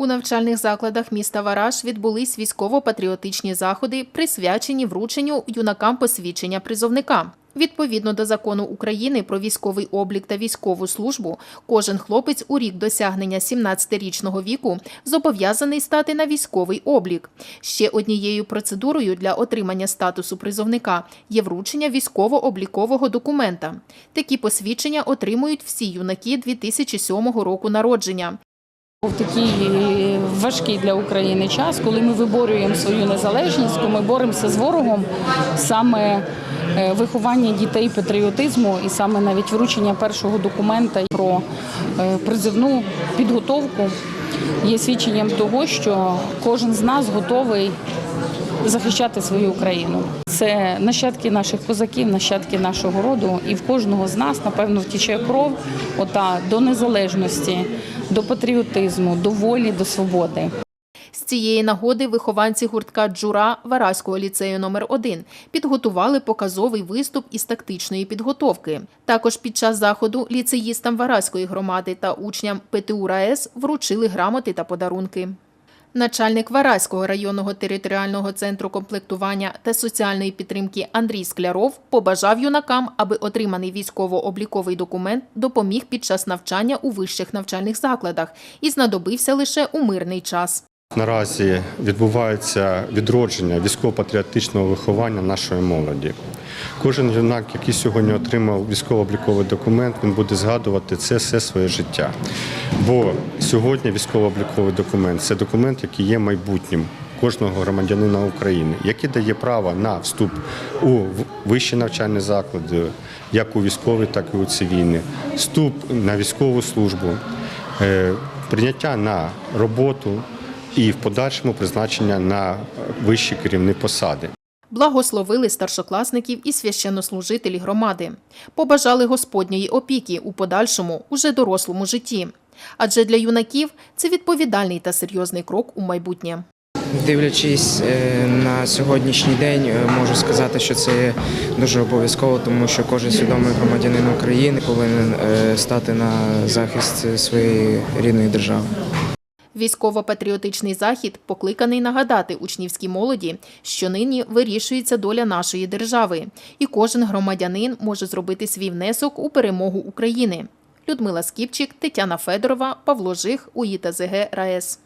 У навчальних закладах міста Вараш відбулись військово-патріотичні заходи, присвячені врученню юнакам посвідчення призовника. Відповідно до закону України про військовий облік та військову службу, кожен хлопець у рік досягнення 17-річного віку зобов'язаний стати на військовий облік. Ще однією процедурою для отримання статусу призовника є вручення військово-облікового документа. Такі посвідчення отримують всі юнаки 2007 року народження. В такий е, важкий для України час, коли ми виборюємо свою незалежність, коли ми боремося з ворогом, саме е, виховання дітей патріотизму і саме навіть вручення першого документа про е, призивну підготовку є свідченням того, що кожен з нас готовий захищати свою Україну. Це нащадки наших козаків, нащадки нашого роду, і в кожного з нас, напевно, втіче кров ота до незалежності, до патріотизму, до волі, до свободи. З цієї нагоди вихованці гуртка Джура Вараського ліцею номер 1 підготували показовий виступ із тактичної підготовки. Також під час заходу ліцеїстам Вараської громади та учням ПТУ РаЕС вручили грамоти та подарунки. Начальник Вараського районного територіального центру комплектування та соціальної підтримки Андрій Скляров побажав юнакам, аби отриманий військово-обліковий документ допоміг під час навчання у вищих навчальних закладах і знадобився лише у мирний час. Наразі відбувається відродження військово-патріотичного виховання нашої молоді. Кожен юнак, який сьогодні отримав військово-обліковий документ, він буде згадувати це все своє життя. Бо сьогодні військово-обліковий документ це документ, який є майбутнім кожного громадянина України, який дає право на вступ у вищі навчальні заклади, як у військові, так і у цивільні, вступ на військову службу, е, прийняття на роботу і в подальшому призначення на вищі керівні посади. Благословили старшокласників і священнослужителі громади. Побажали Господньої опіки у подальшому, уже дорослому житті. Адже для юнаків це відповідальний та серйозний крок у майбутнє. Дивлячись е, на сьогоднішній день, е, можу сказати, що це дуже обов'язково, тому що кожен свідомий громадянин України повинен е, стати на захист своєї рідної держави. Військово-патріотичний захід покликаний нагадати учнівській молоді, що нині вирішується доля нашої держави, і кожен громадянин може зробити свій внесок у перемогу України. Людмила Скіпчик, Тетяна Федорова, Павло Жих, УІТА ЗГ РаЕС.